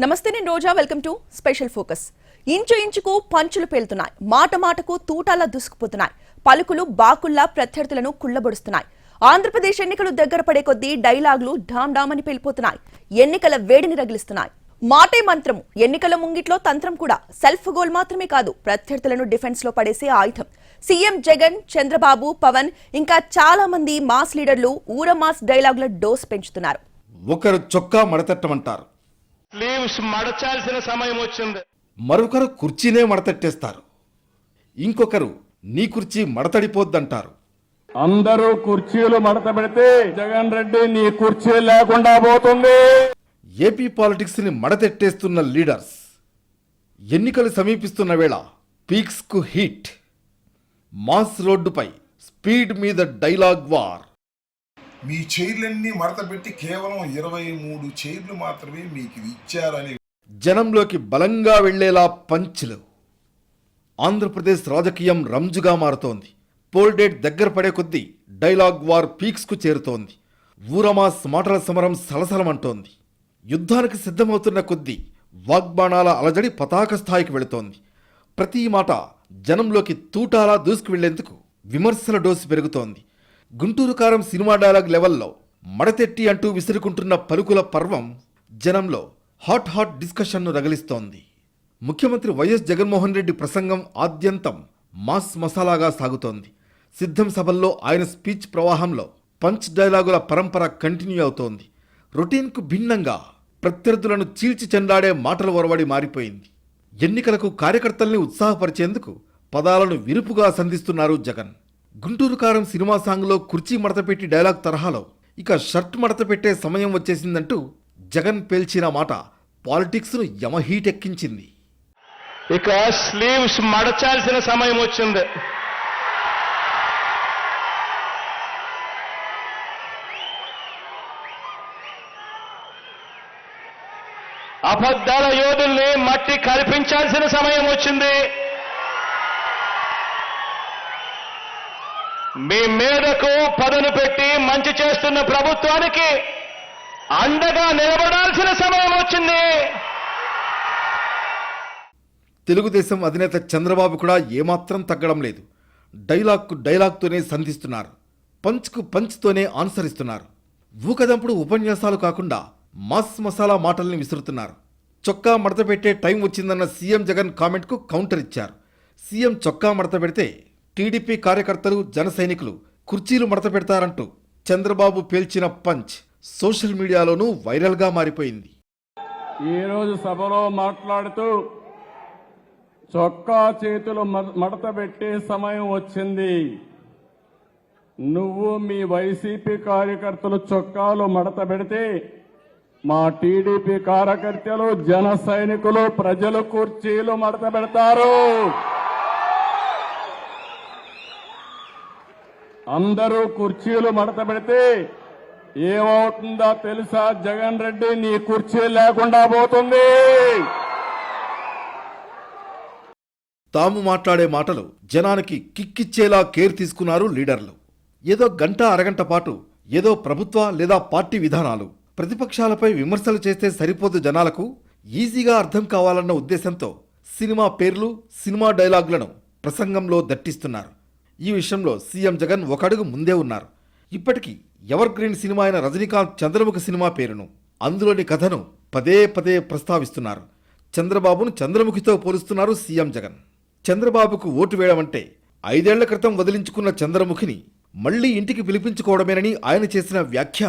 నమస్తే నేను Roja. Welcome to special focus. Inch ఇంచుకు పంచులు పేలుతున్నాయి. మాట మాటకు తూటాలా దూసుకుపోతున్నాయి. పలుకులు బాకుల్లా ప్రత్యర్థులను కుళ్ళబొడుస్తున్నాయి. ఆంధ్రప్రదేశ్ ఎన్నికలు దగ్గర పడే కొద్దీ డైలాగులు ఢామ్ డామ్ అని పేలిపోతున్నాయి. ఎన్నికల వేడిని రగిలిస్తున్నాయి. మాటే మంత్రము. ఎన్నికల ముంగిట్లో తంత్రం కూడా. సెల్ఫ్ గోల్ మాత్రమే కాదు. ప్రత్యర్థులను డిఫెన్స్లో పడేసే ఆయుధం. సీఎం జగన్ చంద్రబాబు పవన్ ఇంకా చాలా మంది మాస్ లీడర్లు ఊర మాస్ డైలాగుల డోస్ పెంచుతున్నారు. ఒకరు చొక్కా మడతట్టమంటారు. స్లీవ్స్ మడచాల్సిన సమయం వచ్చింది. మరొకరు కుర్చీనే మడతట్టేస్తారు. ఇంకొకరు నీ కుర్చీ మడతడిపోద్దంటారు. అందరూ కుర్చీలు మడత పెడితే జగన్ రెడ్డి నీ కుర్చీ లేకుండా పోతుంది. ఏపీ పాలిటిక్స్ని మడతెట్టేస్తున్న లీడర్స్ ఎన్నికలు సమీపిస్తున్న వేళ పీక్స్కు హిట్. మాస్ రోడ్డుపై స్పీడ్ మీద డైలాగ్ వార్. మీ చైర్లన్నీ మడతపెట్టి కేవలం ఇరవై మూడు చైర్లు మాత్రమే మీకు ఇచ్చారని జనంలోకి బలంగా వెళ్ళేలా పంచ్లు. ఆంధ్రప్రదేశ్ రాజకీయం రంజుగా మారుతోంది. పోల్ డేట్ దగ్గర పడే కొద్దీ డైలాగ్ వార్ పీక్స్కు చేరుతోంది. ఊరమాస్ మాటల సమరం సలసలమంటోంది. యుద్ధానికి సిద్ధమవుతున్న కొద్దీ వాగ్బాణాల అలజడి పతాక స్థాయికి వెళుతోంది. ప్రతి మాట జనంలోకి తూటాలా దూసుకు వెళ్ళేందుకు విమర్శల డోసు పెరుగుతోంది. గుంటూరు కారం సినిమా డైలాగ్ లెవెల్లో మడతెట్టి అంటూ విసురుకుంటున్న పలుకుల పర్వం జనంలో హాట్ హాట్ డిస్కషన్ను రగిలిస్తోంది. ముఖ్యమంత్రి వైఎస్ జగన్మోహన్ రెడ్డి ప్రసంగం ఆద్యంతం మాస్ మసాలాగా సాగుతోంది. సిద్ధం సభల్లో ఆయన స్పీచ్ ప్రవాహంలో పంచ్ డైలాగుల పరంపర కంటిన్యూ అవుతోంది. రొటీన్కు భిన్నంగా ప్రత్యర్థులను చీల్చి చెండాడే మాటల ఒరవడి మారిపోయింది. ఎన్నికలకు కార్యకర్తల్ని ఉత్సాహపరిచేందుకు పదాలను విరుపుగా సంధిస్తున్నారు జగన్. గుంటూరు కారం సినిమా సాంగ్లో కుర్చీ మడతపెట్టి డైలాగ్ తరహాలో ఇక షర్ట్ మడతపెట్టే సమయం వచ్చేసిందంటూ జగన్ పేల్చిన మాట పాలిటిక్స్ను యమహీటెక్కించింది. ఇక స్లీవ్స్ మడచాల్సిన సమయం వచ్చింది. అబద్ధాల యోధుల్ని మట్టి కల్పించాల్సిన సమయం వచ్చింది. మీ మీదకు పదను పెట్టి మంచి చేస్తున్న ప్రభుత్వానికి అండగా నిలబడాల్సిన సమయం వచ్చింది. తెలుగుదేశం అధినేత చంద్రబాబు కూడా ఏమాత్రం తగ్గడం లేదు. డైలాగ్కు డైలాగ్తోనే సంధిస్తున్నారు. పంచ్కు పంచ్తోనే ఆన్సరిస్తున్నారు. ఊకదంపుడు ఉపన్యాసాలు కాకుండా మాస్ మసాలా మాటల్ని విసురుతున్నారు. చొక్కా మడత పెట్టే టైం వచ్చిందన్న సీఎం జగన్ కామెంట్కు కౌంటర్ ఇచ్చారు. సీఎం చొక్కా మడత పెడితే టీడీపీ కార్యకర్తలు జన సైనికులు కుర్చీలు మడత పెడతారంటూ చంద్రబాబు పేల్చిన పంచ్ సోషల్ మీడియాలోనూ వైరల్గా మారిపోయింది. ఈరోజు రోజు సభలో మాట్లాడుతూ చొక్కా చేతులు మడత పెట్టే సమయం వచ్చింది. నువ్వు మీ వైసీపీ కార్యకర్తలు చొక్కాలు మడత పెడితే మా టీడీపీ కార్యకర్తలు జన సైనికులు ప్రజలు కుర్చీలు మడత పెడతారు. అందరూ కుర్చీలు మడత పెడితే ఏమవుతుందో తెలుసా? జగన్ రెడ్డి నీ కుర్చీ లేకుండా పోతుంది. తాము మాట్లాడే మాటలు జనానికి కిక్కిచ్చేలా కేర్ తీసుకున్నారు లీడర్లు. ఏదో గంట అరగంట పాటు ఏదో ప్రభుత్వ లేదా పార్టీ విధానాలు. ప్రతిపక్షాలపై విమర్శలు చేస్తే సరిపోదు జనాలకు ఈజీగా అర్థం కావాలన్న ఉద్దేశంతో సినిమా పేర్లు సినిమా డైలాగులను ప్రసంగంలో దట్టిస్తున్నారు. ఈ విషయంలో సీఎం జగన్ ఒక అడుగు ముందే ఉన్నారు. ఇప్పటికీ ఎవర్ గ్రీన్ సినిమా అయిన రజనీకాంత్ చంద్రముఖి సినిమా పేరును అందులోని కథను పదే పదే ప్రస్తావిస్తున్నారు. చంద్రబాబును చంద్రముఖితో పోలుస్తున్నారు సీఎం జగన్. చంద్రబాబుకు ఓటు వేయడమంటే ఐదేళ్ళ క్రితం వదిలించుకున్న చంద్రముఖిని మళ్ళీ ఇంటికి పిలిపించుకోవడమేనని ఆయన చేసిన వ్యాఖ్య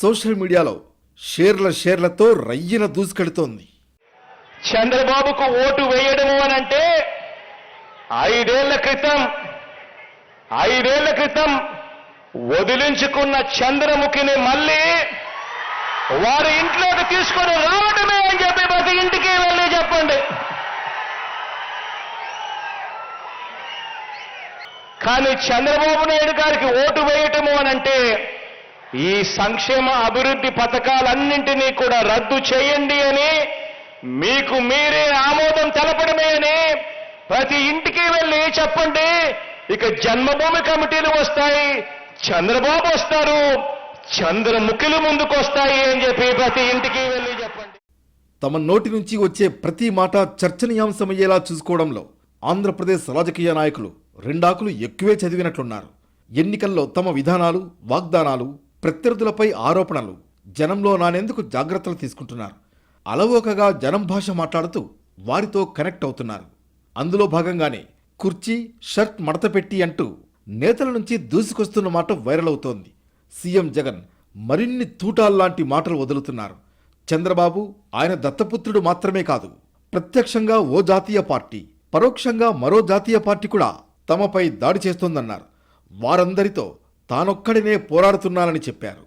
సోషల్ మీడియాలో షేర్ల షేర్లతో రయ్యన దూసుకెడుతోంది చంద్రబాబుకు ఓటు వేయడము అనంటే ఐదేళ్ళ క్రితం ఐదేళ్ళ క్రితం వదిలించుకున్న చంద్రముఖిని మళ్ళీ వారి ఇంట్లోకి తీసుకొని రావటమే అని చెప్పి ప్రతి ఇంటికి వెళ్ళి చెప్పండి. కానీ చంద్రబాబు నాయుడు గారికి ఓటు వేయటము అని అంటే ఈ సంక్షేమ అభివృద్ధి పథకాలన్నింటినీ కూడా రద్దు చేయండి అని మీకు మీరే ఆమోదం తెలపడమే అని ప్రతి ఇంటికి వెళ్ళి చెప్పండి. ఇక జన్మభూమి కమిటీలు వస్తాయి చంద్రబాబు వస్తారు చంద్రముఖిలు ముందుకు వస్తాయి అని చెప్పి ప్రతి ఇంటికి వెళ్ళి చెప్పండి. తమ నోటి నుంచి వచ్చే ప్రతి మాట చర్చనీయాంశమయ్యేలా చూసుకోవడంలో ఆంధ్రప్రదేశ్ రాజకీయ నాయకులు రెండాకులు ఎక్కువే చదివినట్లున్నారు. ఎన్నికల్లో తమ విధానాలు వాగ్దానాలు ప్రత్యర్థులపై ఆరోపణలు జనంలో నానేందుకు జాగ్రత్తలు తీసుకుంటున్నారు. అలవోకగా జనం భాష మాట్లాడుతూ వారితో కనెక్ట్ అవుతున్నారు. అందులో భాగంగానే కుర్చీ షర్ట్ మడతపెట్టి అంటూ నేతల నుంచి దూసుకొస్తున్న మాట వైరల్ అవుతోంది. సీఎం జగన్ మరిన్ని తూటాల్లాంటి మాటలు వదులుతున్నారు. చంద్రబాబు ఆయన దత్తపుత్రుడు మాత్రమే కాదు ప్రత్యక్షంగా ఓ జాతీయ పార్టీ పరోక్షంగా మరో జాతీయ పార్టీ కూడా తమపై దాడి చేస్తోందన్నారు. వారందరితో తానొక్కడినే పోరాడుతున్నానని చెప్పారు.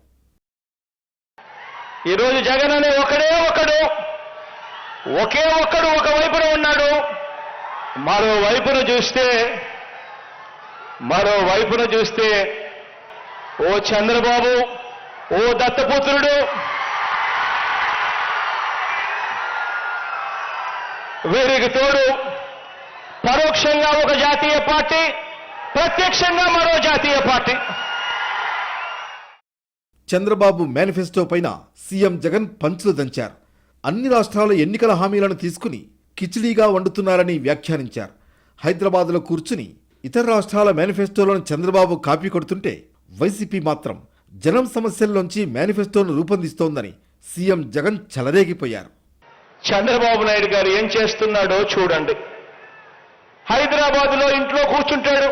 ఈరోజు జగన్ అనే ఒకడే ఒకడు ఒకే ఒక్కడు ఒక వైపున ఉన్నాడు. మరో వైపున చూస్తే మరో వైపున చూస్తే ఓ చంద్రబాబు ఓ దత్తపుత్రుడు వీరికి తోడు పరోక్షంగా ఒక జాతీయ పార్టీ ప్రత్యక్షంగా మరో జాతీయ పార్టీ. చంద్రబాబు మేనిఫెస్టో పైన సీఎం జగన్ పంచులు దంచారు. అన్ని రాష్ట్రాల ఎన్నికల హామీలను తీసుకుని కిచిడీగా వండుతున్నారని వ్యాఖ్యానించారు. హైదరాబాద్లో కూర్చుని ఇతర రాష్ట్రాల మేనిఫెస్టోలను చంద్రబాబు కాపీ కొడుతుంటే వైసీపీ మాత్రం జనం సమస్యల్లోంచి మేనిఫెస్టోను రూపొందిస్తోందని సీఎం జగన్ చెలరేగిపోయారు. చంద్రబాబు నాయుడు గారు ఏం చేస్తున్నాడో చూడండి. హైదరాబాద్లో ఇంట్లో కూర్చుంటాడు.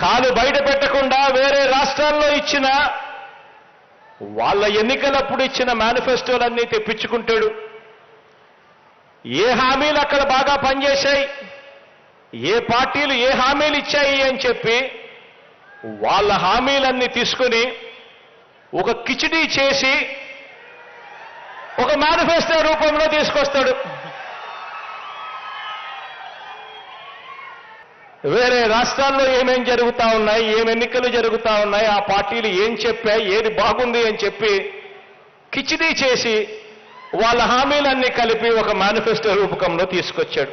కాలు బయట పెట్టకుండా వేరే రాష్ట్రాల్లో ఇచ్చిన వాళ్ళ ఎన్నికలప్పుడు ఇచ్చిన మేనిఫెస్టోలన్నీ తెప్పించుకుంటాడు. ఏ హామీలు అక్కడ బాగా పనిచేశాయి? ఏ పార్టీలు ఏ హామీలు ఇచ్చాయి అని చెప్పి వాళ్ళ హామీలన్నీ తీసుకుని ఒక కిచిడీ చేసి ఒక మేనిఫెస్టో రూపంలో తీసుకొస్తాడు. వేరే రాష్ట్రాల్లో ఏమేం జరుగుతా ఉన్నాయి ఏం ఎన్నికలు జరుగుతా ఉన్నాయి ఆ పార్టీలు ఏం చెప్పాయి ఏది బాగుంది అని చెప్పి కిచిడీ చేసి వాళ్ళ హామీలన్నీ కలిపి ఒక మేనిఫెస్టో రూపకంలో తీసుకొచ్చాడు.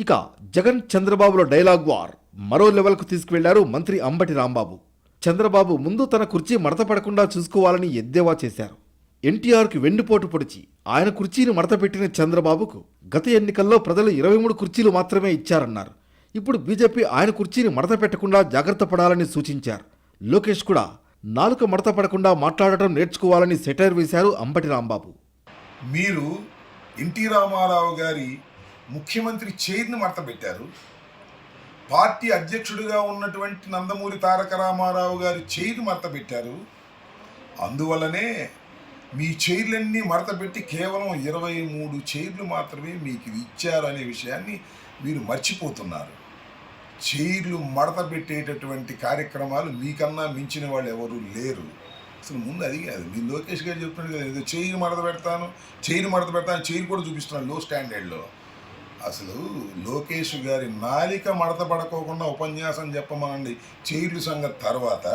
ఇక జగన్ చంద్రబాబుల డైలాగ్ వార్. మరో లెవెల్కు తీసుకువెళ్ళారు మంత్రి అంబటి రాంబాబు. చంద్రబాబు ముందు తన కుర్చీ మడతపడకుండా చూసుకోవాలని ఎద్దేవా చేశారు. ఎన్టీఆర్కి వెన్నుపోటు పొడిచి ఆయన కుర్చీని మడతపెట్టిన చంద్రబాబుకు గత ఎన్నికల్లో ప్రజలు ఇరవై మూడు కుర్చీలు మాత్రమే ఇచ్చారన్నారు. ఇప్పుడు బీజేపీ ఆయన కుర్చీని మడత పెట్టకుండా జాగ్రత్త పడాలని సూచించారు. లోకేష్ కూడా నాలుక మడత పడకుండా మాట్లాడటం నేర్చుకోవాలని సెటైర్ వేశారు అంబటి రాంబాబు. మీరు ఎన్టీ రామారావు గారి ముఖ్యమంత్రి చైర్ని మడతపెట్టారు పార్టీ అధ్యక్షుడిగా ఉన్నటువంటి నందమూరి తారక రామారావు గారి చైర్ని మడతపెట్టారు అందువల్లనే మీ చైర్లన్నీ మడతపెట్టి కేవలం ఇరవై మూడు చైర్లు మాత్రమే మీకు ఇచ్చారనే విషయాన్ని మీరు మర్చిపోతున్నారు. చైర్లు మడత పెట్టేటటువంటి కార్యక్రమాలు మీకన్నా మించిన వాళ్ళు ఎవరూ లేరు. అసలు ముందు అది కాదు. లోకేష్ గారు చెప్తున్నాడు కదా ఏదో చైర్ మడత పెడతాను చైర్ మడత పెడతాను చైర్ కూడా చూపిస్తున్నాను లో స్టాండర్డ్లో. అసలు లోకేష్ గారి నాలిక మడత పడకోకుండా ఉపన్యాసం చెప్పమనండి చైర్లు సంగతి తర్వాత.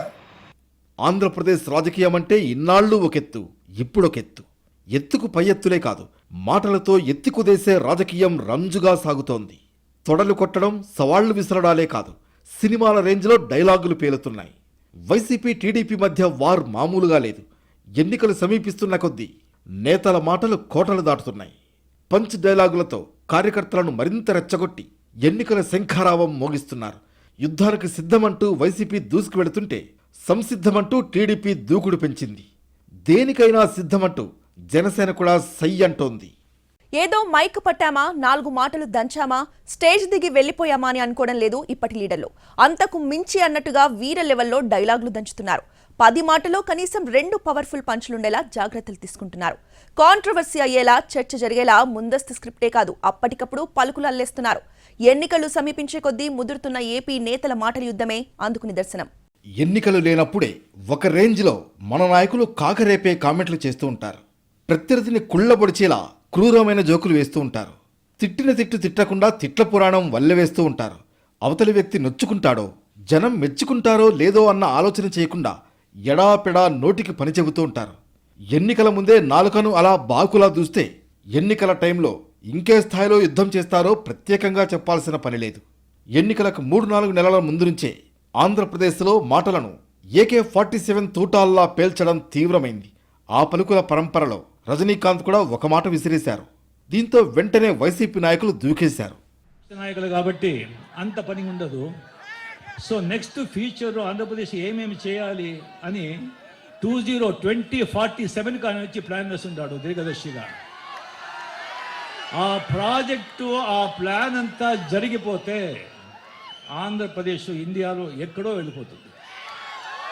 ఆంధ్రప్రదేశ్ రాజకీయం అంటే ఇన్నాళ్ళు ఒక ఎత్తు ఇప్పుడు ఒక ఎత్తు ఎత్తుకు పై ఎత్తులే కాదు మాటలతో ఎత్తికుదేసే రాజకీయం రంజుగా సాగుతోంది. తొడలు కొట్టడం సవాళ్ళు విసరడాలే కాదు సినిమాల రేంజ్లో డైలాగులు పేలుతున్నాయి. వైసీపీ టీడీపీ మధ్య వార్ మామూలుగా లేదు. ఎన్నికలు సమీపిస్తున్న కొద్దీ నేతల మాటలు కోటలు దాటుతున్నాయి. పంచ్ డైలాగులతో కార్యకర్తలను మరింత రెచ్చగొట్టి ఎన్నికల శంఖారావం మోగిస్తున్నారు. యుద్ధానికి సిద్ధమంటూ వైసీపీ దూసుకు వెళుతుంటే సంసిద్ధమంటూ టీడీపీ దూకుడు పెంచింది. దేనికైనా సిద్ధమంటూ జనసేన కూడా సై అంటోంది. ఏదో మైక్ పట్టామా? నాలుగు మాటలు దంచామా? స్టేజ్ దిగి వెళ్ళిపోయామా అని అనుకోవడం లేదు ఇప్పటి లీడర్లు. అంతకు మించి అన్నట్టుగా వీర లెవెల్లో డైలాగులు దంచుతున్నారు. పది మాటలో కనీసం రెండు పవర్ఫుల్ పంచులుండేలా జాగ్రత్తలు తీసుకుంటున్నారు. కాంట్రవర్సీ అయ్యేలా చర్చ జరిగేలా ముందస్తు స్క్రిప్టే కాదు అప్పటికప్పుడు పలుకులు అల్లేస్తున్నారు. ఎన్నికలు సమీపించే కొద్దీ ముదురుతున్న ఏపీ నేతల మాటల యుద్ధమే అందుకు నిదర్శనం. ఎన్నికలు లేనప్పుడే ఒక రేంజ్లో మన నాయకులు కాకరేపే కామెంట్లు చేస్తూ ఉంటారు. ప్రత్యర్థిని కుళ్ళబొడిచేలా క్రూరమైన జోకులు వేస్తూ ఉంటారు. తిట్టిన తిట్టు తిట్టకుండా తిట్ల పురాణం వల్లెవేస్తూ ఉంటారు. అవతలి వ్యక్తి నొచ్చుకుంటాడో జనం మెచ్చుకుంటారో లేదో అన్న ఆలోచన చేయకుండా ఎడాపెడా నోటికి పని చెబుతూ ఉంటారు. ఎన్నికల ముందే నాలుకను అలా బాకులా దూస్తే ఎన్నికల టైంలో ఇంకే స్థాయిలో యుద్ధం చేస్తారో ప్రత్యేకంగా చెప్పాల్సిన పని లేదు. ఎన్నికలకు మూడు నాలుగు నెలల ముందు నుంచే ఆంధ్రప్రదేశ్లో మాటలను ఏకే ఫార్టీ సెవెన్ తూటాల్లా పేల్చడం తీవ్రమైంది. ఆ పలుకుల పరంపరలో రజనీకాంత్ కూడా ఒక మాట విసిరేశారు. దీంతో వెంటనే వైసీపీ నాయకులు దూకేశారు. నాయకులు కాబట్టి అంత పని ఉండదు. సో నెక్స్ట్ ఫ్యూచర్ ఆంధ్రప్రదేశ్ ఏమేమి చేయాలి అని two zero twenty forty seven కానీ వచ్చి ప్లాన్ వేస్తుంటాడు దీర్ఘదర్శిగా. ఆ ప్రాజెక్టు ఆ ప్లాన్ అంతా జరిగిపోతే ఆంధ్రప్రదేశ్ ఇండియాలో ఎక్కడో వెళ్ళిపోతుంది.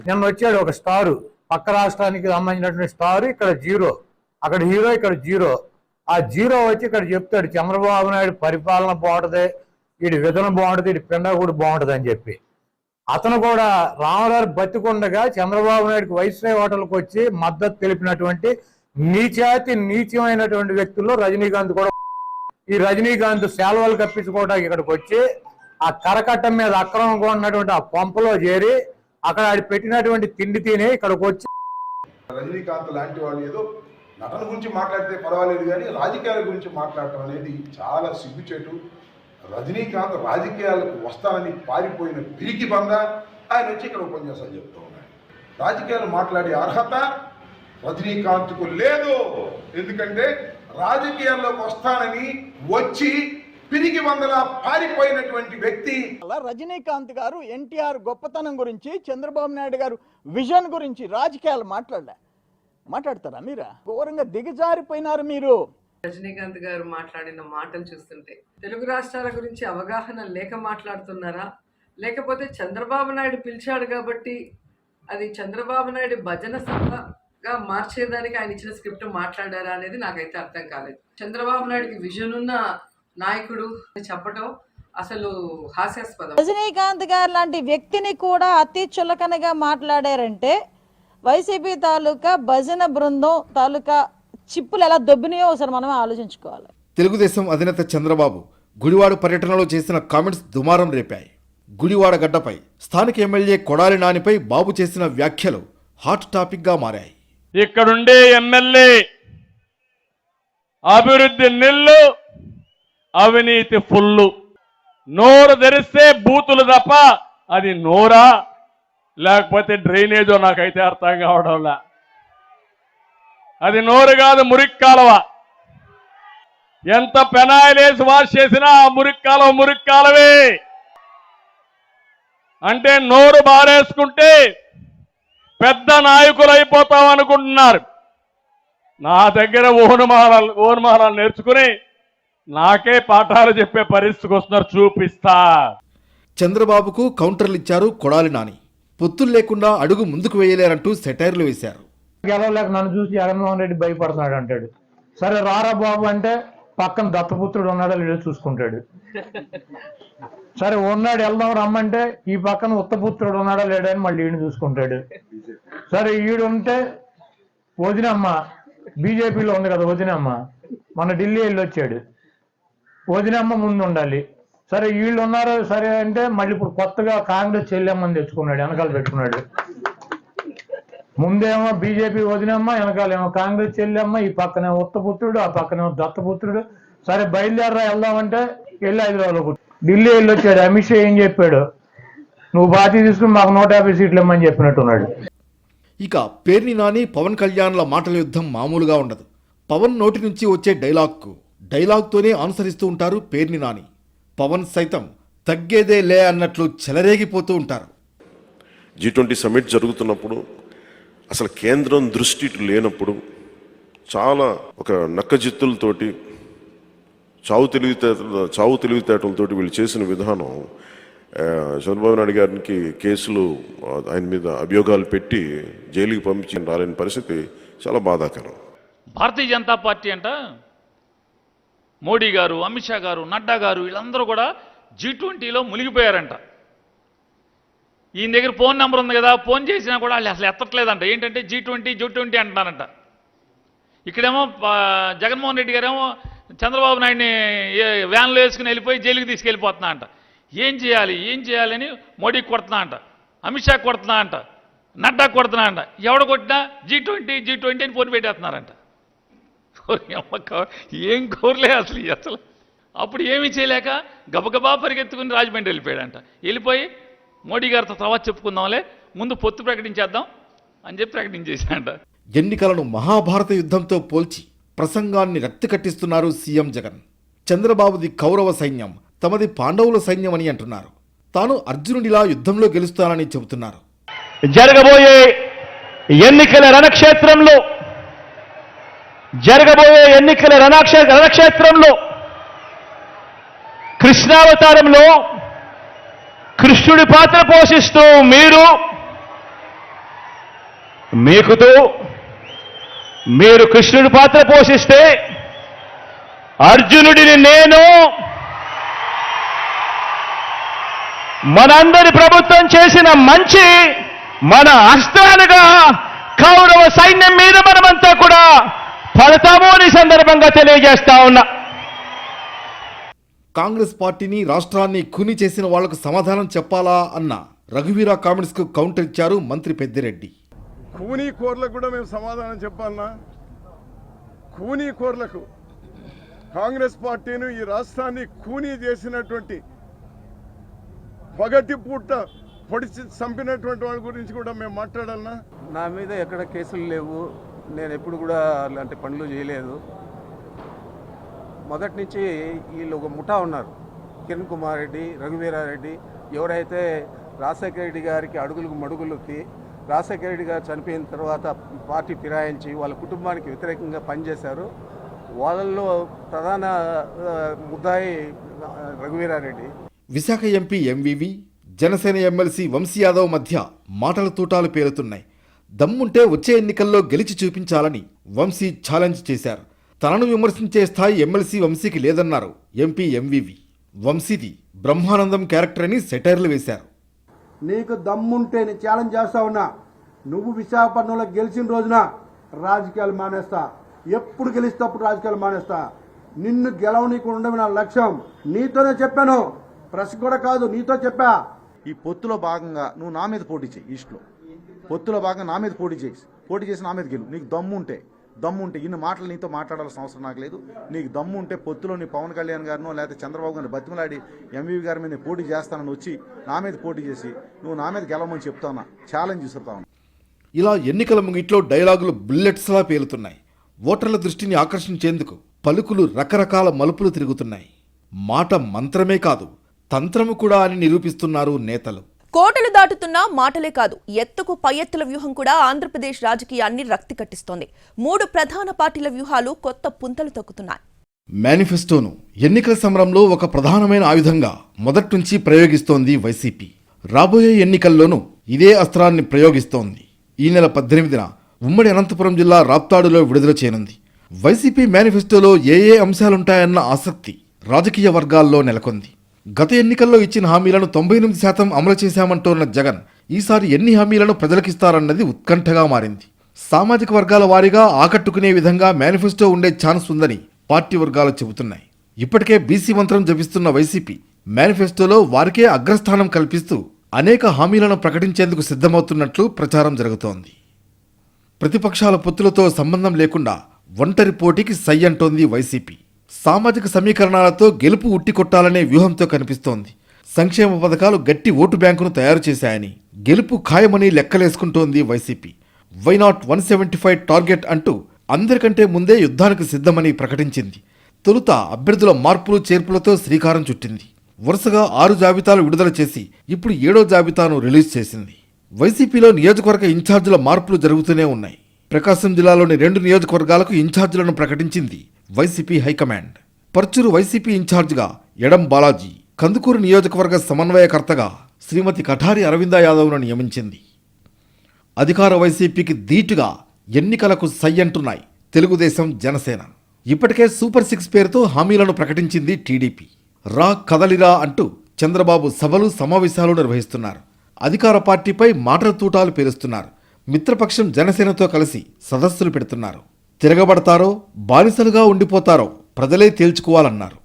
నిన్న వచ్చాడు ఒక స్టారు. పక్క రాష్ట్రానికి సంబంధించినటువంటి స్టార్. ఇక్కడ జీరో. అక్కడ హీరో ఇక్కడ జీరో. ఆ జీరో వచ్చి ఇక్కడ చెప్తాడు చంద్రబాబు నాయుడు పరిపాలన బాగుంటది వీడి విధనం బాగుంటుంది వీడి పిండ కూడా బాగుంటది అని చెప్పి. అతను కూడా రామగారు బతికుండగా చంద్రబాబు నాయుడుకి వైస్రాయ్ హోటల్కి వచ్చి మద్దతు తెలిపినటువంటి నీచాతి నీచమైనటువంటి వ్యక్తుల్లో రజనీకాంత్ కూడా ఈ రజనీకాంత్ శాల్వాలు కప్పించుకోవడానికి ఇక్కడికి వచ్చి ఆ కరకట్టం మీద అక్రమంగా ఉన్నటువంటి ఆ పంపలో చేరి అక్కడ ఆడి పెట్టినటువంటి తిండి తిని ఇక్కడికి వచ్చి రజనీకాంత్ లాంటి వాళ్ళు ఏదో నటన గురించి మాట్లాడితే పర్వాలేదు కానీ రాజకీయాల గురించి మాట్లాడటం అనేది చాలా సిగ్గుచేటు. రజనీకాంత్ రాజకీయాలకు వస్తానని పారిపోయిన పిరికి బంద ఆయన వచ్చి ఇక్కడ ఉపన్యాసాలు చెప్తూ ఉన్నాడు. రాజకీయాలు మాట్లాడే అర్హత రజనీకాంత్కు లేదు. ఎందుకంటే రాజకీయాల్లోకి వస్తానని వచ్చి పిరికి బందల పారిపోయినటువంటి వ్యక్తి. అలా రజనీకాంత్ గారు ఎన్టీఆర్ గొప్పతనం గురించి చంద్రబాబు నాయుడు గారు విజన్ గురించి రాజకీయాలు మాట్లాడలే మాట్లాడతారా మీరా? ఘోరంగా దిగజారిపోయినారు మీరు. రజనీకాంత్ గారు మాట్లాడిన మాటలు చూస్తుంటే తెలుగు రాష్ట్రాల గురించి అవగాహన లేక మాట్లాడుతున్నారా? లేకపోతే చంద్రబాబు నాయుడు పిలిచాడు కాబట్టి అది చంద్రబాబు నాయుడు భజన సభగా మార్చేదానికి ఆయన ఇచ్చిన స్క్రిప్ట్ మాట్లాడారా అనేది నాకైతే అర్థం కాలేదు. చంద్రబాబు నాయుడుకి విజన్ ఉన్న నాయకుడు అని చెప్పడం అసలు హాస్యాస్పదం. రజనీకాంత్ గారు లాంటి వ్యక్తిని కూడా అతి చులకనగా మాట్లాడారంటే వైసీపీ తాలూకా భజన బృందం తాలూకా చిప్పులు ఎలా దొబ్బినాయో ఒకసారి మనమే ఆలోచించుకోవాలి. తెలుగుదేశం అధినేత చంద్రబాబు గుడివాడ పర్యటనలో చేసిన కామెంట్స్ దుమారం రేపాయి. గుడివాడ గడ్డపై స్థానిక ఎమ్మెల్యే కొడాలి నానిపై బాబు చేసిన వ్యాఖ్యలు హాట్ టాపిక్గా మారాయి. ఇక్కడుండే ఎమ్మెల్యే అభివృద్ధి నిల్లు అవినీతి ఫుల్లు. నోరు తెరిస్తే బూతులు తప్ప అది నోరా? లేకపోతే డ్రైనేజో నాకైతే అర్థం కావడంలా అది నోరు కాదు మురికి కాలువ. ఎంత పెనాయిలేసి వాష్ చేసినా ఆ మురికి కాలువ మురికి కాలువే. అంటే నోరు బారేసుకుంటే పెద్ద నాయకులు అయిపోతాం అనుకుంటున్నారు. నా దగ్గర ఓనుమాల ఓనుమాలాలు నేర్చుకుని నాకే పాఠాలు చెప్పే పరిస్థితికి వస్తున్నారు చూపిస్తా. చంద్రబాబుకు కౌంటర్లు ఇచ్చారు కొడాలి నాని. పొత్తులు లేకుండా అడుగు ముందుకు వేయలేరంటూ సెటైర్లు వేశారు. గెలవలేక నన్ను చూసి జగన్మోహన్ రెడ్డి భయపడుతున్నాడు అంటాడు. సరే రారా బాబు అంటే పక్కన దత్తపుత్రుడు ఉన్నాడో లేడో చూసుకుంటాడు. సరే ఉన్నాడు వెళ్దాం రమ్మంటే ఈ పక్కన ఉత్తపుత్రుడు ఉన్నాడా లేడా అని మళ్ళీ ఈయన చూసుకుంటాడు. సరే ఈడుంటే వదినమ్మ బీజేపీలో ఉంది కదా వదినమ్మ మన ఢిల్లీ వెళ్ళి వచ్చాడు. వదినమ్మ ముందు ఉండాలి. సరే వీళ్ళు ఉన్నారు సరే అంటే మళ్ళీ ఇప్పుడు కొత్తగా కాంగ్రెస్ చెల్లెమ్మని తెచ్చుకున్నాడు వెనకాల పెట్టుకున్నాడు. ముందేమో బీజేపీ వదినమ్మ వెనకాలేమో కాంగ్రెస్ చెల్లెమ్మ ఈ పక్కనే ఉత్తపుత్రుడు ఆ పక్కనేమో దత్తపుత్రుడు సరే బయలుదేరరా వెళ్దామంటే వెళ్ళి హైదరాబాద్లో ఢిల్లీ వెళ్ళి వచ్చాడు అమిత్ షా ఏం చెప్పాడు? నువ్వు బాధ్యత తీసుకుని మాకు నూట యాభై సీట్లు ఇమ్మని చెప్పినట్టున్నాడు. ఇక పేర్ని నాని పవన్ కళ్యాణ్ల మాటల యుద్ధం మామూలుగా ఉండదు. పవన్ నోటి నుంచి వచ్చే డైలాగ్కు డైలాగ్తోనే అనుసరిస్తూ ఉంటారు పేర్ని నాని. పవన్ సైతం తగ్గేదే లే అన్నట్లు చెలరేగిపోతూ ఉంటారు. జీ ట్వంటీ సమ్మిట్ జరుగుతున్నప్పుడు అసలు కేంద్రం దృష్టి లేనప్పుడు చాలా ఒక నక్కజిత్తులతోటి చావు తెలివితేటల చావు తెలివితేటలతోటి వీళ్ళు చేసిన విధానం చంద్రబాబు నాయుడు గారికి కేసులు ఆయన మీద అభియోగాలు పెట్టి జైలుకి పంపించి రాలేని పరిస్థితి చాలా బాధాకరం. భారతీయ జనతా పార్టీ అంట మోడీ గారు అమిత్ షా గారు నడ్డా గారు వీళ్ళందరూ కూడా జీ ట్వంటీలో మునిగిపోయారంట. ఈయన దగ్గర ఫోన్ నెంబర్ ఉంది కదా ఫోన్ చేసినా కూడా వాళ్ళు అసలు ఎత్తట్లేదంట. ఏంటంటే జీ ట్వంటీ జీ ట్వంటీ అంటున్నారంట. ఇక్కడేమో జగన్మోహన్ రెడ్డి గారేమో చంద్రబాబు నాయుడిని వ్యాన్లో వేసుకుని వెళ్ళిపోయి జైలుకి తీసుకెళ్ళిపోతున్నా అంట ఏం చేయాలి ఏం చేయాలని మోడీకి కొడుతున్నా అంట అమిత్ షా కొడుతున్నా అంట నడ్డా కొడుతున్నా అంట ఎవడ కొట్టినా జీ ట్వంటీ జీ ట్వంటీ అని ఫోన్ పెట్టేస్తున్నారంట. అమ్మ ఏం కోరలే అసలు అసలు. అప్పుడు ఏమీ చేయలేక గబగబా పరిగెత్తుకుని రాజమండ్రి వెళ్ళిపోయాడంట. వెళ్ళిపోయి మోడీ గారితో తర్వాత చెప్పుకుందాంలే ముందు పొత్తు ప్రకటించేద్దాం అని చెప్పి ప్రకటించేశాడంట. ఎన్నికలను మహాభారత యుద్ధంతో పోల్చి ప్రసంగాన్ని రక్తి కట్టిస్తున్నారు సీఎం జగన్. చంద్రబాబుది కౌరవ సైన్యం తమది పాండవుల సైన్యం అని అంటున్నారు. తాను అర్జునుడిలా యుద్ధంలో గెలుస్తానని చెబుతున్నారు. జరగబోయే ఎన్నికల రణక్షేత్రంలో జరగబోయే ఎన్నికల రణక్షే రణక్షేత్రంలో కృష్ణావతారంలో కృష్ణుడి పాత్ర పోషిస్తూ మీరు మీకుతూ మీరు కృష్ణుడి పాత్ర పోషిస్తే అర్జునుడిని నేను మనందరి ప్రభుత్వం చేసిన మంచి మన అస్త్రాలుగా కౌరవ సైన్యం మీద మనమంతా కూడా ఫలితాము అని సందర్భంగా తెలియజేస్తా ఉన్నా. కాంగ్రెస్ పార్టీని రాష్ట్రాన్ని ఖూనీ చేసిన వాళ్ళకు సమాధానం చెప్పాలా అన్న రఘువీర కామెంట్స్కు కౌంటర్ ఇచ్చారు మంత్రి పెద్దిరెడ్డి. కూనీ కోర్లకు కూడా మేము సమాధానం చెప్పాలన్నా. కూనీ కోర్లకు. కాంగ్రెస్ పార్టీని ఈ రాష్ట్రాన్ని కూనీ చేసినటువంటి పగటి పూట పొడిచి చంపినటువంటి వాళ్ళ గురించి కూడా మేము మాట్లాడాలన్నా. నా మీద ఎక్కడ కేసులు లేవు. నేను ఎప్పుడు కూడా అలాంటి పనులు చేయలేదు. మొదటి నుంచి వీళ్ళు ఒక ముఠా ఉన్నారు. కిరణ్ కుమార్ రెడ్డి రఘువీరారెడ్డి ఎవరైతే రాజశేఖర రెడ్డి గారికి అడుగులకు మడుగులకి రాజశేఖర రెడ్డి గారు చనిపోయిన తర్వాత పార్టీ ఫిరాయించి వాళ్ళ కుటుంబానికి వ్యతిరేకంగా పనిచేశారు. వాళ్ళల్లో ప్రధాన ముద్దాయి Raghuveerareddy Visakha MP MVV Janasena MLC Vamsi Yadav మధ్య మాటల తూటాలు పేరుతున్నాయి దమ్ముంటే వచ్చే ఎన్నికల్లో గెలిచి చూపించాలని వంశీ ఛాలెంజ్ చేశారు. తనను విమర్శించే స్థాయి ఎమ్మెల్సీ వంశీకి లేదన్నారు. MP MVV. వంశీది బ్రహ్మానందం క్యారెక్టర్ అని సెటైర్లు వేశారు. నీకు దమ్ముంటే నేను ఛాలెంజ్ చేస్తా ఉన్నా. నువ్వు విశాఖపట్నంలో గెలిచిన రోజున రాజకీయాలు మానేస్తా. ఎప్పుడు గెలిస్తే అప్పుడు రాజకీయాలు మానేస్తా. నిన్ను గెలవనీకు ఉండడం నా లక్ష్యం నీతోనే చెప్పాను. ప్రెస్ కూడా కాదు నీతో చెప్పా. ఈ పొత్తులో భాగంగా నువ్వు నా మీద పోటీ చేయి ఈస్ట్లో. పొత్తులో భాగంగా నా మీద పోటీ చేసి పోటీ చేసి నా మీద గెలు. నీకు దమ్ము ఉంటే దమ్ము ఉంటే ఇన్ని మాటలు నీతో మాట్లాడాల్సిన అవసరం నాకు లేదు. నీకు దమ్ము ఉంటే పొత్తులో నీ పవన్ కళ్యాణ్ గారినో లేకపోతే చంద్రబాబు గారిని బతిమలాడి ఎంవీవి గారి మీద పోటీ చేస్తానని వచ్చి నా మీద పోటీ చేసి నువ్వు నా మీద గెలవమని చెప్తావునా ఛాలెంజ్ విసురుతా ఇలా ఎన్నికల ముంగిట్లో డైలాగులు బుల్లెట్స్లా పేలుతున్నాయి. ఓటర్ల దృష్టిని ఆకర్షించేందుకు పలుకులు రకరకాల మలుపులు తిరుగుతున్నాయి. మాట మంత్రమే కాదు తంత్రము కూడా అని నిరూపిస్తున్నారు నేతలు. కోటలు దాటుతున్న మాటలే కాదు ఎత్తుకు పై ఎత్తుల వ్యూహం కూడా ఆంధ్రప్రదేశ్ రాజకీయాన్ని రక్తి కట్టిస్తోంది. మూడు ప్రధాన పార్టీల వ్యూహాలు కొత్త పుంతలు తొక్కుతున్నాయి. మేనిఫెస్టోను ఎన్నికల సమరంలో ఒక ప్రధానమైన ఆయుధంగా మొదటి నుంచి ప్రయోగిస్తోంది వైసీపీ. రాబోయే ఎన్నికల్లోనూ ఇదే అస్త్రాన్ని ప్రయోగిస్తోంది. ఈ నెల పద్దెనిమిదిన ఉమ్మడి అనంతపురం జిల్లా రాప్తాడులో విడుదల చేయనుంది. వైసీపీ మేనిఫెస్టోలో ఏ ఏ అంశాలుంటాయన్న ఆసక్తి రాజకీయ వర్గాల్లో నెలకొంది. గత ఎన్నికల్లో ఇచ్చిన హామీలను తొంభై ఎనిమిది శాతం అమలు చేశామంటోన్న జగన్ ఈసారి ఎన్ని హామీలను ప్రజలకిస్తారన్నది ఉత్కంఠగా మారింది. సామాజిక వర్గాల వారీగా ఆకట్టుకునే విధంగా మేనిఫెస్టో ఉండే ఛాన్స్ ఉందని పార్టీ వర్గాలు చెబుతున్నాయి. ఇప్పటికే బీసీ మంత్రం జపిస్తున్న వైసీపీ మేనిఫెస్టోలో వారికే అగ్రస్థానం కల్పిస్తూ అనేక హామీలను ప్రకటించేందుకు సిద్ధమవుతున్నట్లు ప్రచారం జరుగుతోంది. ప్రతిపక్షాల పొత్తులతో సంబంధం లేకుండా ఒంటరి పోటీకి సై అంటోంది వైసీపీ. సామాజిక సమీకరణాలతో గెలుపు ఉట్టికొట్టాలనే వ్యూహంతో కనిపిస్తోంది. సంక్షేమ పథకాలు గట్టి ఓటు బ్యాంకును తయారు చేశాయని గెలుపు ఖాయమని లెక్కలేసుకుంటోంది YCP. Why not one seventy five target అంటూ అందరికంటే ముందే యుద్ధానికి సిద్ధమని ప్రకటించింది. తొలుత అభ్యర్థుల మార్పులు చేర్పులతో శ్రీకారం చుట్టింది. వరుసగా ఆరు జాబితాలు విడుదల చేసి ఇప్పుడు ఏడో జాబితాను రిలీజ్ చేసింది. వైసీపీలో నియోజకవర్గ ఇన్ఛార్జీల మార్పులు జరుగుతూనే ఉన్నాయి. ప్రకాశం జిల్లాలోని రెండు నియోజకవర్గాలకు ఇన్ఛార్జీలను ప్రకటించింది వైసీపీ హైకమాండ్. పర్చూరు వైసీపీ ఇన్ఛార్జిగా ఎడం బాలాజీ కందుకూరు నియోజకవర్గ సమన్వయకర్తగా శ్రీమతి కఠారి అరవింద యాదవ్ను నియమించింది. అధికార వైసీపీకి ధీటుగా ఎన్నికలకు సై అంటున్నాయి తెలుగుదేశం జనసేన. ఇప్పటికే సూపర్ సిక్స్ పేరుతో హామీలను ప్రకటించింది టీడీపీ. రా కదలిరా అంటూ చంద్రబాబు సభలు సమావేశాలు నిర్వహిస్తున్నారు. అధికార పార్టీపై మాటల తూటాలు పేరుస్తున్నారు మిత్రపక్షం జనసేనతో కలిసి సదస్సులు పెడుతున్నారు. తిరగబడతారో బానిసలుగా ఉండిపోతారో ప్రజలే తేల్చుకోవాలన్నారు.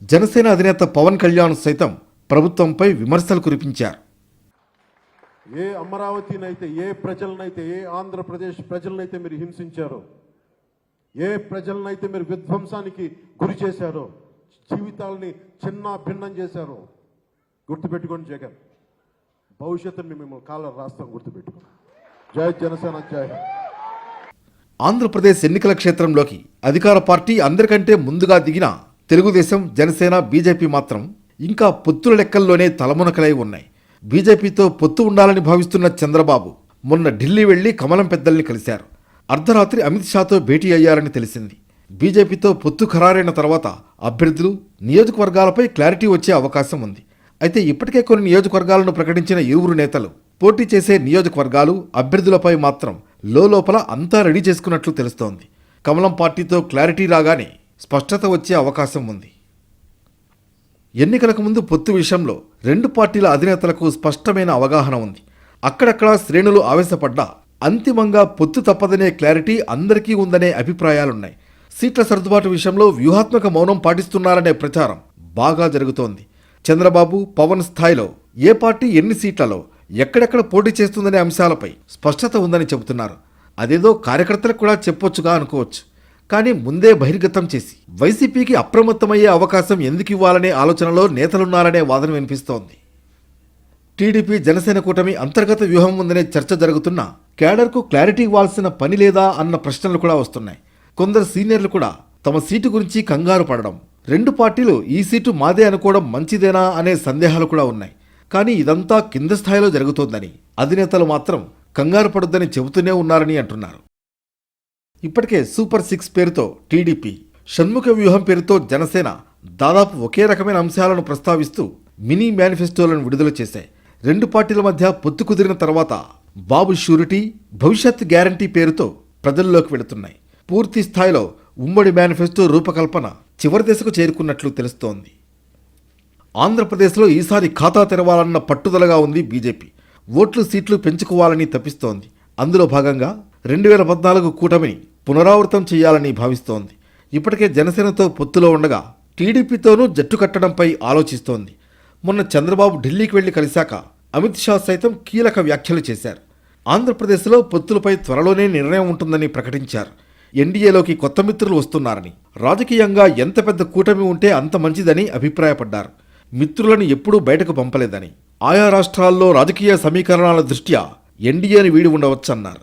జనసేన అధినేత పవన్ కళ్యాణ్ సైతం ప్రభుత్వంపై విమర్శలు కురిపించారు. ఏ అమరావతినైతే ఏ ప్రజలనైతే ఏ ఆంధ్రప్రదేశ్ ప్రజలనైతే మీరు హింసించారో ఏ ప్రజలనైతే మీరు విధ్వంసానికి గురి చేశారో జీవితాలని చిన్న భిన్నం చేశారో గుర్తుపెట్టుకోండి జగన్. భవిష్యత్తుని మేము కాలం రాస్తాం గుర్తుపెట్టుకోండి. జై జనసేన జై ఆంధ్రప్రదేశ్ ఎన్నికల క్షేత్రంలోకి అధికార పార్టీ అందరికంటే ముందుగా దిగిన తెలుగుదేశం జనసేన బీజేపీ మాత్రం ఇంకా పొత్తుల లెక్కల్లోనే తలమునకలై ఉన్నాయి. బీజేపీతో పొత్తు ఉండాలని భావిస్తున్న చంద్రబాబు మొన్న ఢిల్లీ వెళ్ళి కమలం పెద్దల్ని కలిశారు. అర్ధరాత్రి అమిత్ షాతో భేటీ అయ్యారని తెలిసింది. బీజేపీతో పొత్తు ఖరారైన తర్వాత అభ్యర్థులు నియోజకవర్గాలపై క్లారిటీ వచ్చే అవకాశం ఉంది. అయితే ఇప్పటికే కొన్ని నియోజకవర్గాలను ప్రకటించిన ఇరువురు నేతలు పోటీ చేసే నియోజకవర్గాలు అభ్యర్థులపై మాత్రం లోపల అంతా రెడీ చేసుకున్నట్లు తెలుస్తోంది. కమలం పార్టీతో క్లారిటీ రాగానే స్పష్టత వచ్చే అవకాశం ఉంది. ఎన్నికలకు ముందు పొత్తు విషయంలో రెండు పార్టీల అధినేతలకు స్పష్టమైన అవగాహన ఉంది. అక్కడక్కడా శ్రేణులు ఆవేశపడ్డా అంతిమంగా పొత్తు తప్పదనే క్లారిటీ అందరికీ ఉందనే అభిప్రాయాలున్నాయి. సీట్ల సర్దుబాటు విషయంలో వ్యూహాత్మక మౌనం పాటిస్తున్నారనే ప్రచారం బాగా జరుగుతోంది. చంద్రబాబు పవన్ స్థాయిలో ఏ పార్టీ ఎన్ని సీట్లలో ఎక్కడెక్కడ పోటీ చేస్తుందనే అంశాలపై స్పష్టత ఉందని చెబుతున్నారు. అదేదో కార్యకర్తలకు కూడా చెప్పొచ్చుగా అనుకోవచ్చు. కానీ ముందే బహిర్గతం చేసి వైసీపీకి అప్రమత్తమయ్యే అవకాశం ఎందుకు ఇవ్వాలనే ఆలోచనలో నేతలున్నారనే వాదన వినిపిస్తోంది. టీడీపీ జనసేన కూటమి అంతర్గత వ్యూహం ఉందనే చర్చ జరుగుతున్నా కేడర్కు క్లారిటీ ఇవ్వాల్సిన పని లేదా అన్న ప్రశ్నలు కూడా వస్తున్నాయి. కొందరు సీనియర్లు కూడా తమ సీటు గురించి కంగారు పడడం రెండు పార్టీలు ఈ సీటు మాదే అనుకోవడం మంచిదేనా అనే సందేహాలు కూడా ఉన్నాయి. కానీ ఇదంతా కింద స్థాయిలో జరుగుతోందని అధినేతలు మాత్రం కంగారు పడొద్దని చెబుతూనే ఉన్నారని అంటున్నారు. ఇప్పటికే సూపర్ సిక్స్ పేరుతో టీడీపీ షణ్ముఖ వ్యూహం పేరుతో జనసేన దాదాపు ఒకే రకమైన అంశాలను ప్రస్తావిస్తూ మినీ మేనిఫెస్టోలను విడుదల చేశాయి రెండు పార్టీల మధ్య పొత్తు కుదిరిన తర్వాత బాబు షూరిటీ భవిష్యత్ గ్యారంటీ పేరుతో ప్రజల్లోకి వెళుతున్నాయి. పూర్తి స్థాయిలో ఉమ్మడి మేనిఫెస్టో రూపకల్పన చివరి దశకు చేరుకున్నట్లు తెలుస్తోంది. ఆంధ్రప్రదేశ్లో ఈసారి ఖాతా తెరవాలన్న పట్టుదలగా ఉంది బీజేపీ. ఓట్లు సీట్లు పెంచుకోవాలని తప్పిస్తోంది. అందులో భాగంగా రెండు వేల పద్నాలుగు కూటమిని పునరావృతం చేయాలని భావిస్తోంది. ఇప్పటికే జనసేనతో పొత్తులో ఉండగా టీడీపీతోనూ జట్టు కట్టడంపై ఆలోచిస్తోంది. మొన్న చంద్రబాబు ఢిల్లీకి వెళ్ళి కలిశాక అమిత్ షా సైతం కీలక వ్యాఖ్యలు చేశారు. ఆంధ్రప్రదేశ్లో పొత్తులపై త్వరలోనే నిర్ణయం ఉంటుందని ప్రకటించారు. ఎన్డీఏలోకి కొత్త మిత్రులు వస్తున్నారని రాజకీయంగా ఎంత పెద్ద కూటమి ఉంటే అంత మంచిదని అభిప్రాయపడ్డారు. మిత్రులను ఎప్పుడూ బయటకు పంపలేదని ఆయా రాష్ట్రాల్లో రాజకీయ సమీకరణాల దృష్ట్యా ఎన్డీఏని వీడి ఉండవచ్చన్నారు.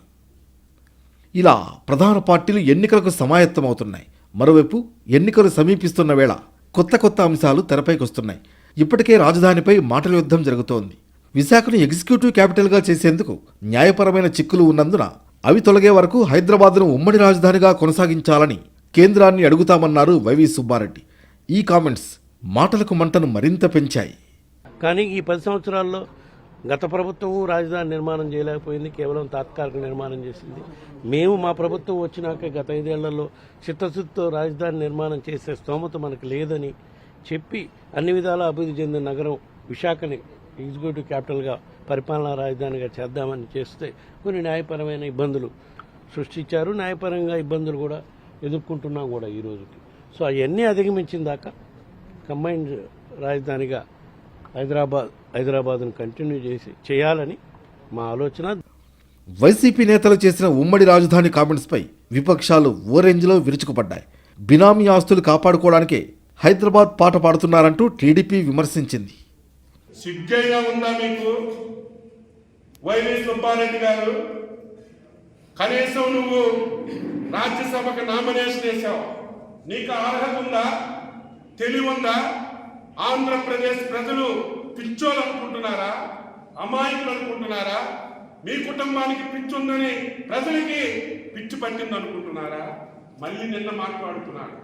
ఇలా ప్రధాన పార్టీలు ఎన్నికలకు సమాయత్తమవుతున్నాయి. మరోవైపు ఎన్నికలు సమీపిస్తున్న వేళ కొత్త కొత్త అంశాలు తెరపైకొస్తున్నాయి ఇప్పటికే రాజధానిపై మాటల యుద్ధం జరుగుతోంది. విశాఖను ఎగ్జిక్యూటివ్ క్యాపిటల్గా చేసేందుకు న్యాయపరమైన చిక్కులు ఉన్నందున అవి తొలగే వరకు హైదరాబాద్ను ఉమ్మడి రాజధానిగా కొనసాగించాలని కేంద్రాన్ని అడుగుతామన్నారు వైవి సుబ్బారెడ్డి. ఈ కామెంట్స్ మాటలకు మంటను మరింత పెంచాయి. కానీ ఈ పది సంవత్సరాల్లో గత ప్రభుత్వం రాజధాని నిర్మాణం చేయలేకపోయింది కేవలం తాత్కాలిక నిర్మాణం చేసింది. మేము మా ప్రభుత్వం వచ్చినాక గత ఐదేళ్ళలో చిత్తశుద్ధితో రాజధాని నిర్మాణం చేసే స్తోమత మనకు లేదని చెప్పి అన్ని విధాలా అభివృద్ధి చెందిన నగరం విశాఖని ఎగ్జిక్యూటివ్ క్యాపిటల్గా పరిపాలనా రాజధానిగా చేద్దామని చేస్తే కొన్ని న్యాయపరమైన ఇబ్బందులు సృష్టించారు. న్యాయపరంగా ఇబ్బందులు కూడా ఎదుర్కొంటున్నాం కూడా ఈ రోజుకి. సో అవన్నీ అధిగమించిన దాకా కంబైన్డ్ రాజధానిగా హైదరాబాద్ హైదరాబాద్ను కంటిన్యూ చేసి చేయాలని మా ఆలోచన. వైసీపీ నేతలు చేసిన ఉమ్మడి రాజధాని కామెంట్స్పై విపక్షాలు ఓ రేంజ్లో విరుచుకుపడ్డాయి. బినామీ ఆస్తులు కాపాడుకోవడానికే హైదరాబాద్ పాట పాడుతున్నారంటూ టీడీపీ విమర్శించింది. సిగ్గైనా ఉందా మీకు? వైవి సుబ్బారెడ్డి గారు కనీసం నువ్వు రాజ్యసభకు నామినేషన్ నీకు అర్హత ఉందా? తెలివి ఉందా ఆంధ్రప్రదేశ్ ప్రజలు పిచ్చోలు అనుకుంటున్నారా అమాయకులు అనుకుంటున్నారా మీ కుటుంబానికి పిచ్చి ఉందని ప్రజలకి పిచ్చి పట్టింది అనుకుంటున్నారా మళ్ళీ నిన్న మాట్లాడుతున్నాడు.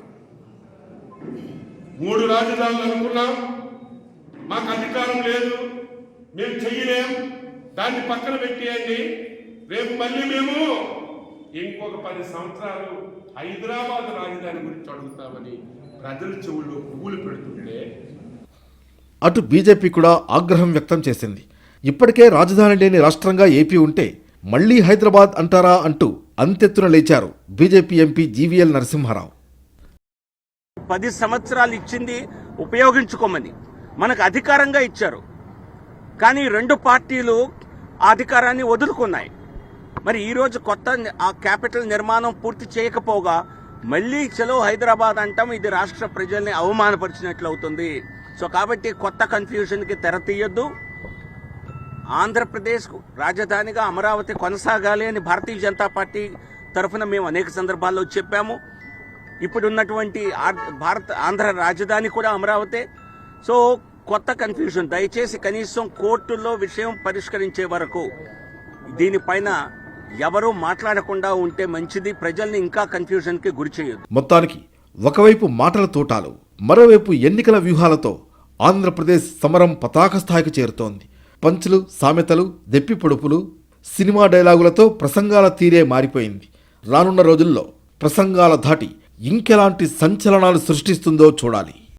మూడు రాజధానులు అనుకున్నాం. మాకు అధికారం లేదు. మేము చెయ్యలేం దాన్ని పక్కన పెట్టేయండి. రేపు మళ్ళీ మేము ఇంకొక పది సంవత్సరాలు హైదరాబాద్ రాజధాని గురించి అడుగుతామని ప్రజల చెవుల్లో పువ్వులు పెడుతుంటే అటు బీజేపీ కూడా ఆగ్రహం వ్యక్తం చేసింది. ఇప్పటికే రాజధాని లేని రాష్ట్రంగా ఏపీ ఉంటే మళ్ళీ హైదరాబాద్ అంటారా అంటూ అంతెత్తున లేచారు బీజేపీ ఎంపీ జీవీఎల్ నరసింహారావు. పది సంవత్సరాలు ఇచ్చింది ఉపయోగించుకోమని మనకు అధికారంగా ఇచ్చారు. కానీ రెండు పార్టీలు అధికారాన్ని వదులుకున్నాయి. మరి ఈరోజు కొత్త ఆ క్యాపిటల్ నిర్మాణం పూర్తి చేయకపోగా మళ్ళీ చలో హైదరాబాద్ అంటాం ఇది రాష్ట్ర ప్రజల్ని అవమానపరిచినట్లు అవుతుంది సో కాబట్టి కొత్త కన్ఫ్యూజన్కి తెర తీయొద్దు. ఆంధ్రప్రదేశ్ రాజధానిగా అమరావతి కొనసాగాలి అని భారతీయ జనతా పార్టీ తరఫున మేము అనేక సందర్భాల్లో చెప్పాము. ఇప్పుడున్నటువంటి భారత ఆంధ్ర రాజధాని కూడా అమరావతే. సో కొత్త కన్ఫ్యూజన్ దయచేసి కనీసం కోర్టుల్లో విషయం పరిష్కరించే వరకు దీనిపైన ఎవరూ మాట్లాడకుండా ఉంటే మంచిది. ప్రజల్ని ఇంకా కన్ఫ్యూజన్కి గురి చేయొద్దు. మొత్తానికి ఒకవైపు మాటల తోటాలు మరోవైపు ఎన్నికల వ్యూహాలతో ఆంధ్రప్రదేశ్ సమరం పతాక స్థాయికి చేరుతోంది. పంచులు సామెతలు దెప్పి పొడుపులు సినిమా డైలాగులతో ప్రసంగాల తీరే మారిపోయింది. రానున్న రోజుల్లో ప్రసంగాల ధాటి ఇంకెలాంటి సంచలనాలు సృష్టిస్తుందో చూడాలి.